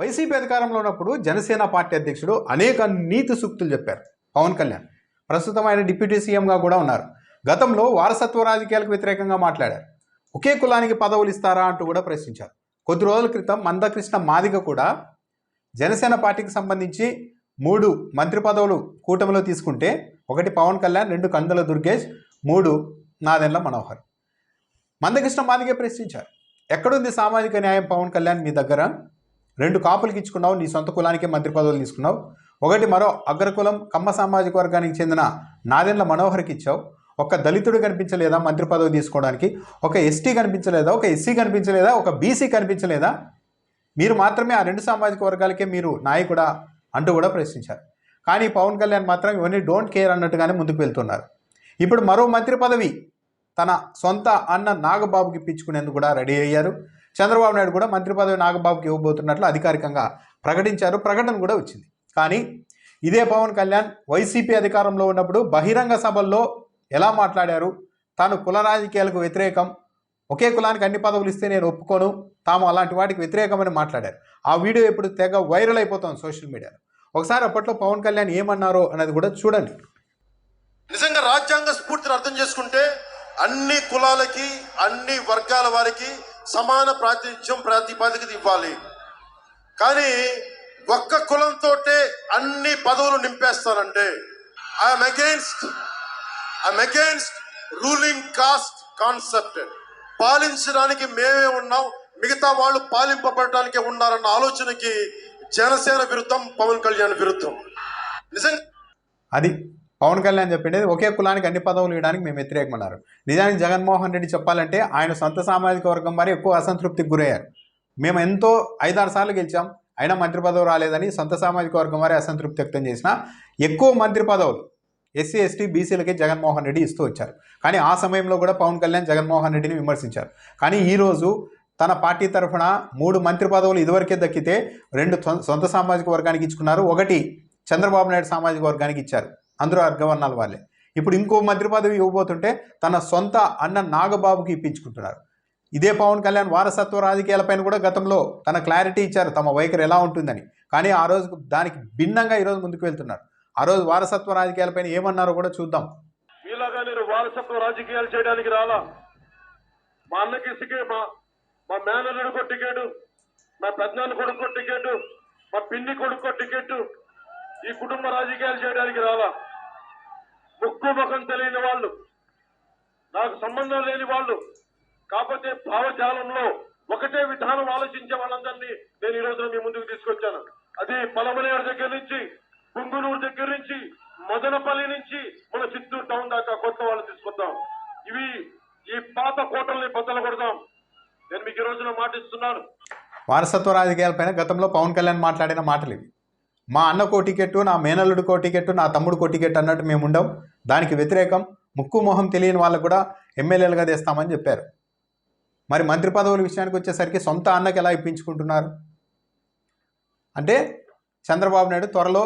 YCP అధికారంలో ఉన్నప్పుడు Janasena party అధ్యక్షుడు అనేక నీతి సూక్తులు చెప్పారు. పవన్ కళ్యాణ్ ప్రస్తుతం ఆయన డిప్యూటీ సీఎంగా కూడా ఉన్నారు. గతంలో వారసత్వ రాజకీయాలకు వ్యతిరేకంగా మాట్లాడారు. ఒకే కులానికి పదవులు ఇస్తారా అంటూ కూడా ప్రశ్నించారు. కొద్ది రోజుల క్రితం మందకృష్ణ మాదిగ కూడా జనసేన పార్టీకి సంబంధించి మూడు మంత్రి పదవులు కూటమిలో తీసుకుంటే ఒకటి పవన్ కళ్యాణ్ రెండు కందుల దుర్గేష్ మూడు నాదెండ్ల మనోహర్. మందకృష్ణ మాదిగే ప్రశ్నించారు. ఎక్కడుంది సామాజిక న్యాయం పవన్ కళ్యాణ్ మీ దగ్గర? రెండు కాపులకి ఇచ్చుకున్నావు నీ సొంత కులానికే మంత్రి పదవులు తీసుకున్నావు. ఒకటి మరో అగ్రకులం కమ్మ సామాజిక వర్గానికి చెందిన నాదెండ్ల మనోహర్కి ఇచ్చావు. ఒక దళితుడు కనిపించలేదా మంత్రి పదవి తీసుకోవడానికి? ఒక ఎస్టీ కనిపించలేదా? ఒక ఎస్సీ కనిపించలేదా? ఒక బీసీ కనిపించలేదా? మీరు మాత్రమే ఆ రెండు సామాజిక వర్గాలకే మీరు నాయకుడా అంటూ కూడా ప్రశ్నించారు. కానీ పవన్ కళ్యాణ్ మాత్రం ఇవన్నీ డోంట్ కేర్ అన్నట్టుగానే ముందుకు వెళ్తున్నారు. ఇప్పుడు మరో మంత్రి పదవి తన సొంత అన్న నాగబాబుకి ఇప్పించుకునేందుకు కూడా రెడీ అయ్యారు. చంద్రబాబు నాయుడు కూడా మంత్రి పదవి నాగబాబుకి ఇవ్వబోతున్నట్లు అధికారికంగా ప్రకటించారు. ప్రకటన కూడా వచ్చింది. కానీ ఇదే పవన్ కళ్యాణ్ వైసీపీ అధికారంలో ఉన్నప్పుడు బహిరంగ సభల్లో ఎలా మాట్లాడారు? తాను కుల రాజకీయాలకు వ్యతిరేకం. ఒకే కులానికి అన్ని పదవులు ఇస్తే నేను ఒప్పుకోను. తాము అలాంటి వాటికి వ్యతిరేకమని మాట్లాడారు. ఆ వీడియో ఇప్పుడు తెగ వైరల్ అయిపోతుంది సోషల్ మీడియాలో. ఒకసారి అప్పట్లో పవన్ కళ్యాణ్ ఏమన్నారో అనేది కూడా చూడండి. నిజంగా రాజ్యాంగ స్ఫూర్తిని అర్థం చేసుకుంటే అన్ని కులాలకి అన్ని వర్గాల వారికి సమాన ప్రాతినిధ్యం ప్రాతిపాదికది ఇవ్వాలి. కానీ ఒక్క కులంతో అన్ని పదవులు నింపేస్తారంటే I'm against I'm against ruling caste concept పాలించడానికి మేమే ఉన్నాం మిగతా వాళ్ళు పాలింపబడటానికే ఉన్నారన్న ఆలోచనకి జనసేన విరుద్ధం పవన్ కళ్యాణ్ విరుద్ధం. నిజంగా అది పవన్ కళ్యాణ్ చెప్పిండేది ఒకే కులానికి అన్ని పదవులు ఇవ్వడానికి మేము వ్యతిరేకమన్నారు. నిజానికి జగన్మోహన్ రెడ్డి చెప్పాలంటే ఆయన సొంత సామాజిక వర్గం వారి ఎక్కువ అసంతృప్తికి గురయ్యారు. మేము ఎంతో ఐదారు సార్లు గెలిచాం అయినా మంత్రి పదవి రాలేదని సొంత సామాజిక వర్గం వారి అసంతృప్తి వ్యక్తం చేసిన ఎక్కువ మంత్రి పదవులు ఎస్సీ ఎస్టీ బీసీలకే జగన్మోహన్ రెడ్డి ఇస్తూ వచ్చారు. కానీ ఆ సమయంలో కూడా పవన్ కళ్యాణ్ జగన్మోహన్ రెడ్డిని విమర్శించారు. కానీ ఈరోజు తన పార్టీ తరఫున మూడు మంత్రి పదవులు ఇదివరకే దక్కితే రెండు సొం- సొంత సామాజిక వర్గానికి ఇచ్చుకున్నారు ఒకటి చంద్రబాబు నాయుడు సామాజిక వర్గానికి ఇచ్చారు. అందరూ అర్గవర్ణాల వాళ్ళే. ఇప్పుడు ఇంకో మంత్రి పదవి ఇవ్వబోతుంటే తన సొంత అన్న నాగబాబుకి ఇప్పించుకుంటున్నారు. ఇదే పవన్ కళ్యాణ్ వారసత్వ రాజకీయాలపైన కూడా గతంలో తన క్లారిటీ ఇచ్చారు తమ వైఖరి ఎలా ఉంటుందని. కానీ ఆ రోజు దానికి భిన్నంగా ఈరోజు ముందుకు వెళ్తున్నారు. ఆ రోజు వారసత్వ రాజకీయాలపైన ఏమన్నారో కూడా చూద్దాం. మీలాగా నేను వారసత్వ రాజకీయాలు చేయడానికి రాలా? మా అన్నకి ఇసుకే మా మా మేనల్లుడికో టికెట్ మా పెద్దనాన్న కొడుకో టికెట్ మా పిన్ని కొడుకో టికెట్ ఈ కుటుంబ రాజకీయాలు చేయడానికి రాలా? ముక్కు ముఖం తెలియని వాళ్ళు నాకు సంబంధం లేని వాళ్ళు కాకపోతే భావజాలంలో ఒకటే విధానం ఆలోచించే వాళ్ళందరినీ నేను ఈ రోజున మీ ముందుకు తీసుకొచ్చాను. అది పలమనేరు దగ్గర నుంచి పుంగునూరు దగ్గర నుంచి మదనపల్లి నుంచి మన చిత్తూరు టౌన్ దాకా కొత్త వాళ్ళు తీసుకొద్దాం. ఇవి ఈ పాత కోటల్ని బద్దలు కొడదాం నేను మీకు ఈ రోజున మాటిస్తున్నాను. వారసత్వ రాజకీయాలపైన గతంలో పవన్ కళ్యాణ్ మాట్లాడిన మాటలు ఇవి. మా అన్నకో టికెట్టు నా మేనల్లుడికో టికెట్టు నా తమ్ముడికో టికెట్ అన్నట్టు మేము ఉండం. దానికి వ్యతిరేకం ముక్కు మొహం తెలియని వాళ్ళకు కూడా ఎమ్మెల్యేలుగా తెస్తామని చెప్పారు. మరి మంత్రి పదవుల విషయానికి వచ్చేసరికి సొంత అన్నకి ఎలా ఇప్పించుకుంటున్నారు? అంటే చంద్రబాబు నాయుడు త్వరలో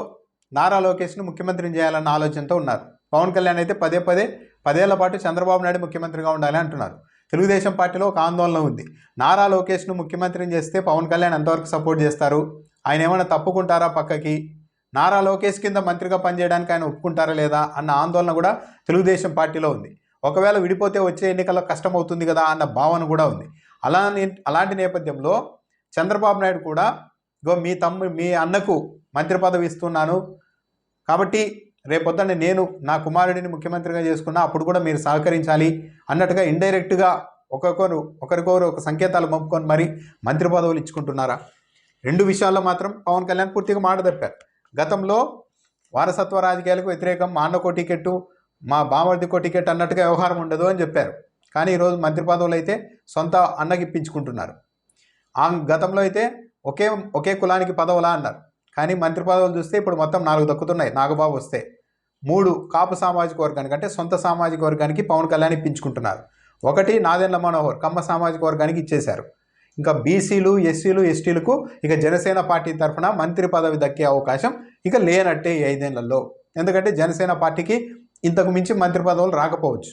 నారా లోకేష్ను ముఖ్యమంత్రిని చేయాలన్న ఆలోచనతో ఉన్నారు. పవన్ కళ్యాణ్ అయితే పదే పదే పదేళ్ళ పాటు చంద్రబాబు నాయుడు ముఖ్యమంత్రిగా ఉండాలి అంటున్నారు. తెలుగుదేశం పార్టీలో ఒక ఆందోళన ఉంది. నారా లోకేష్ను ముఖ్యమంత్రిని చేస్తే పవన్ కళ్యాణ్ ఎంతవరకు సపోర్ట్ చేస్తారు? ఆయన ఏమైనా తప్పుకుంటారా పక్కకి? నారా లోకేష్ కింద మంత్రిగా పనిచేయడానికి ఆయన ఒప్పుకుంటారా లేదా అన్న ఆందోళన కూడా తెలుగుదేశం పార్టీలో ఉంది. ఒకవేళ విడిపోతే వచ్చే ఎన్నికల్లో కష్టం అవుతుంది కదా అన్న భావన కూడా ఉంది. అలా అలాంటి నేపథ్యంలో చంద్రబాబు నాయుడు కూడా ఇగో మీ తమ్ము మీ అన్నకు మంత్రి పదవి ఇస్తున్నాను. కాబట్టి రేపొద్దున నేను నా కుమారుడిని ముఖ్యమంత్రిగా చేసుకున్నా అప్పుడు కూడా మీరు సహకరించాలి అన్నట్టుగా ఇండైరెక్ట్గా ఒక్కొక్కరు ఒకరికొకరు ఒక సంకేతాలు పంపుకొని మరి మంత్రి పదవులు ఇచ్చుకుంటున్నారా? రెండు విషయాల్లో మాత్రం పవన్ కళ్యాణ్ పూర్తిగా మాట తప్పారు. గతంలో వారసత్వ రాజకీయాలకు వ్యతిరేకం మా అన్నకో టికెట్టు మా బామర్దికో టికెట్ అన్నట్టుగా వ్యవహారం ఉండదు అని చెప్పారు. కానీ ఈరోజు మంత్రి పదవులు అయితే సొంత అన్నకి ఇప్పించుకుంటున్నారు ఆ గతంలో అయితే ఒకే ఒకే కులానికి పదవులా అన్నారు. కానీ మంత్రి పదవులు చూస్తే ఇప్పుడు మొత్తం నాలుగు దక్కుతున్నాయి. నాగబాబు వస్తే మూడు కాపు సామాజిక వర్గానికి అంటే సొంత సామాజిక వర్గానికి పవన్ కళ్యాణ్ ఇప్పించుకుంటున్నారు. ఒకటి నాదెండ్ల మనోహర్ కమ్మ సామాజిక వర్గానికి ఇచ్చేశారు. ఇంకా బీసీలు ఎస్సీలు ఎస్టీలకు ఇక జనసేన పార్టీ తరఫున మంత్రి పదవి దక్కే అవకాశం ఇక లేనట్టే ఈ ఐదేళ్ళలో. ఎందుకంటే జనసేన పార్టీకి ఇంతకు మించి మంత్రి పదవులు రాకపోవచ్చు.